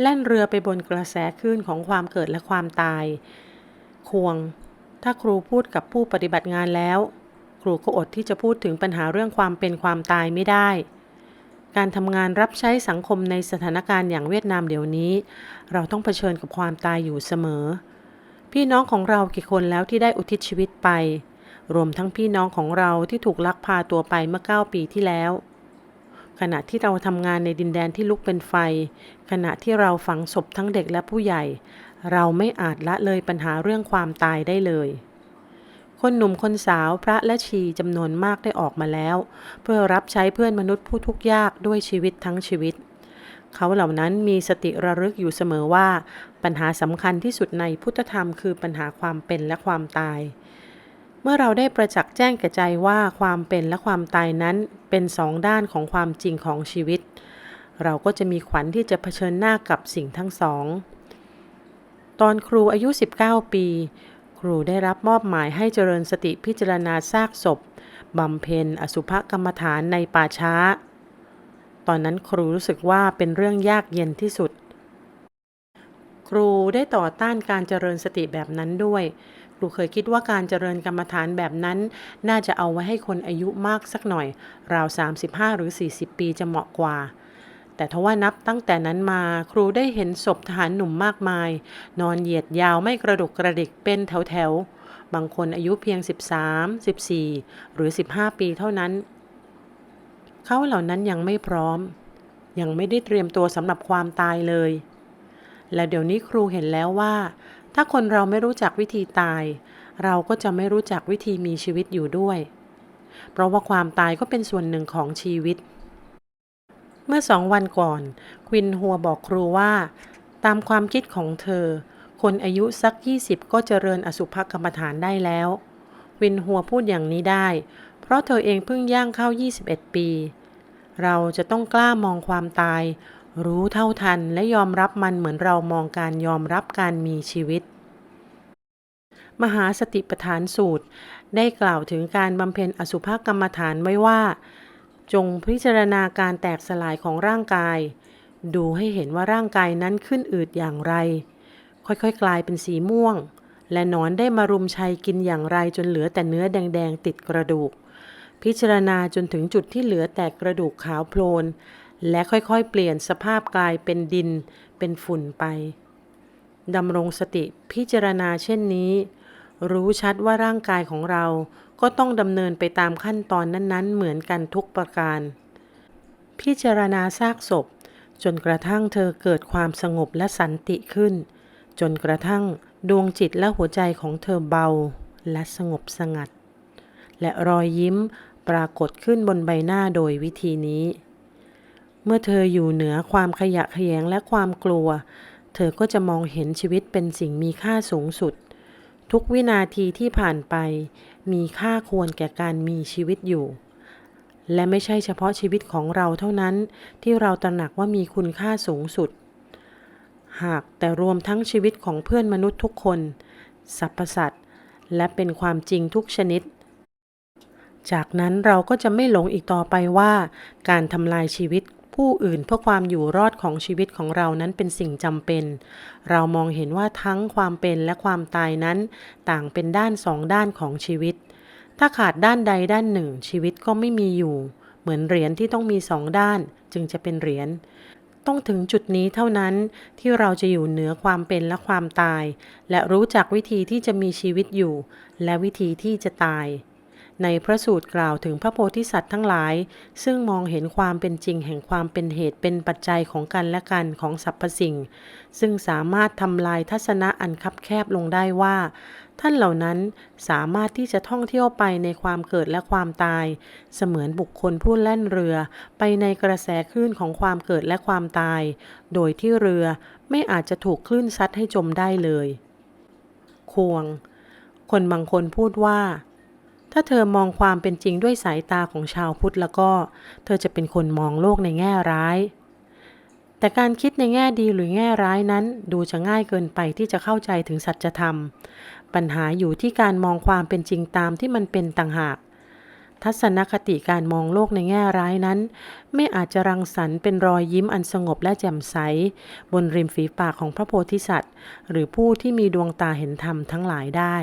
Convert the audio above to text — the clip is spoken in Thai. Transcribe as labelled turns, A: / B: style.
A: แล่นเรือไปบนกระแสคลื่นของความเกิดและความตาย ควง ถ้าครูพูดกับผู้ปฏิบัติงานแล้ว ครูก็อดที่จะพูดถึงปัญหาเรื่องความเป็นความตายไม่ได้ การทำงานรับใช้สังคมในสถานการณ์อย่างเวียดนามเดี๋ยวนี้ เราต้องเผชิญกับความตายอยู่เสมอ พี่น้องของเรากี่คนแล้วที่ได้อุทิศชีวิตไป รวมทั้งพี่น้องของเราที่ถูกลักพาตัวไปเมื่อ 9 ปีที่แล้ว ขณะที่เราทำงานในดินแดนที่ลุกเป็นไฟ ขณะที่เราฝังศพทั้งเด็กและผู้ใหญ่ เราไม่อาจละเลยปัญหาเรื่องความตายได้เลย คนหนุ่มคนสาวพระและชีจำนวนมากได้ออกมาแล้ว เพื่อรับใช้เพื่อนมนุษย์ผู้ทุกข์ยากด้วยชีวิตทั้งชีวิต เขาเหล่านั้นมีสติระลึกอยู่เสมอว่า ปัญหาสำคัญที่สุดในพุทธธรรมคือปัญหาความเป็นและความตาย มื่อเราได้ประจักษ์แจ้งแก่ใจว่าความเป็นและความตายนั้นเป็นสองด้านของความจริงของชีวิต เราก็จะมีขวัญที่จะเผชิญหน้ากับสิ่งทั้งสอง ตอนครูอายุ 19 ปี ครูได้รับมอบหมายให้เจริญสติพิจารณาซากศพบำเพ็ญอสุภกรรมฐานในป่าช้า ตอนนั้นครูรู้สึกว่าเป็นเรื่องยากเย็นที่สุด ครูได้ต่อต้านการเจริญสติแบบนั้นด้วย ครูเคยคิดว่าการเจริญกรรมฐานแบบนั้น น่าจะเอาไว้ให้คนอายุมากสักหน่อย ราว 35 หรือ 40 ปีจะเหมาะกว่า แต่ทว่านับตั้งแต่นั้นมาครูได้เห็นศพทหารหนุ่มมากมาย นอนเหยียดยาวไม่กระดุกกระดิกเป็นแถวๆบางคนอายุเพียง 13 14 หรือ 15 ปีเท่านั้น เขาเหล่านั้นยังไม่พร้อม ยังไม่ได้เตรียมตัวสำหรับความตายเลย และเดี๋ยวนี้ครูเห็นแล้วว่า ถ้าคนเราไม่รู้จักวิธีตาย เราก็จะไม่รู้จักวิธีมีชีวิตอยู่ด้วย เพราะว่าความตายก็เป็นส่วนหนึ่งของชีวิต เมื่อสองวันก่อน ควินหัวบอกครูว่า ตามความคิดของเธอ คนอายุสัก 20 ก็เจริญอสุภกรรมฐานได้แล้ว วินหัวพูดอย่างนี้ได้ เพราะเธอเองเพิ่งย่างเข้า 21 ปี เราจะต้องกล้ามองความตาย รู้เท่าทันและยอมรับมันเหมือนเรามองการยอมรับการมีชีวิต มหาสติปฐานสูตร ได้กล่าวถึงการบำเพ็ญอสุภกรรมฐานไว้ว่า จงพิจารณาการแตกสลายของร่างกาย ดูให้เห็นว่าร่างกายนั้นขึ้นอืดอย่างไร ค่อยๆ กลายเป็นสีม่วง และนอนได้มารุมชัยกินอย่างไรจนเหลือแต่เนื้อแดงๆติดกระดูก พิจารณาจนถึงจุดที่เหลือแต่กระดูกขาวโพลน และค่อยๆ เปลี่ยนสภาพกลายเป็นดิน เป็นฝุ่นไปดำรงสติพิจารณาเช่นนี้ รู้ชัดว่าร่างกายของเราก็ต้องดำเนินไปตามขั้นตอนนั้นๆ เหมือนกันทุกประการ พิจารณาซากศพ จนกระทั่งเธอเกิดความสงบและสันติขึ้น จนกระทั่งดวงจิตและหัวใจของเธอเบา และสงบสงัด และรอยยิ้ม ปรากฏขึ้นบนใบหน้าโดยวิธีนี้ เมื่อเธออยู่เหนือความขยะแขยงและความกลัว เธอก็จะมองเห็นชีวิตเป็นสิ่งมีค่าสูงสุด ทุกวินาทีที่ผ่านไป มีค่าควรแก่การมีชีวิตอยู่ และไม่ใช่เฉพาะชีวิตของเราเท่านั้นที่เราตระหนักว่ามีคุณค่าสูงสุด หากแต่รวมทั้งชีวิตของเพื่อนมนุษย์ทุกคนสรรพสัตว์และเป็นความจริงทุกชนิด จากนั้นเราก็จะไม่หลงอีกต่อไปว่า การทำลายชีวิตผู้อื่นเพื่อความอยู่รอดของชีวิตของเรานั้นเป็นสิ่งจำเป็น เรามองเห็นว่าทั้งความเป็นและความตายนั้น ต่างเป็นด้านสองด้านของชีวิต ถ้าขาดด้านใดด้านหนึ่ง ชีวิตก็ไม่มีอยู่ เหมือนเหรียญที่ต้องมีสองด้าน จึงจะเป็นเหรียญ ต้องถึงจุดนี้เท่านั้นที่เราจะอยู่เหนือความเป็นและความตาย และรู้จักวิธีที่จะมีชีวิตอยู่ และวิธีที่จะตาย ในพระสูตรกล่าวถึงพระโพธิสัตว์ทั้งหลาย ซึ่งมองเห็นความเป็นจริงแห่งความเป็นเหตุเป็นปัจจัยของกันและกันของสรรพสิ่ง ซึ่งสามารถทำลายทัศนะอันคับแคบลงได้ว่า ท่านเหล่านั้นสามารถที่จะท่องเที่ยวไปในความเกิดและความตาย เสมือนบุคคลผู้แล่นเรือ ไปในกระแสคลื่นของความเกิดและความตาย โดยที่เรือไม่อาจจะถูกคลื่นซัดให้จมได้เลย ควง คนบางคนพูดว่า ถ้าเธอมองความเป็นจริงด้วยสายตาของชาวพุทธแล้วก็ เธอจะเป็นคนมองโลกในแง่ร้าย แต่การคิดในแง่ดีหรือแง่ร้ายนั้น ดูจะง่ายเกินไปที่จะเข้าใจถึงสัจธรรม ปัญหาอยู่ที่การมองความเป็นจริงตามที่มันเป็นต่างหาก ทัศนคติการมองโลกในแง่ร้ายนั้น ไม่อาจจะรังสรรค์เป็นรอยยิ้มอันสงบและแจ่มใส บนริมฝีปากของพระโพธิสัตว์ หรือผู้ที่มีดวงตาเห็นธรรมทั้งหลายได้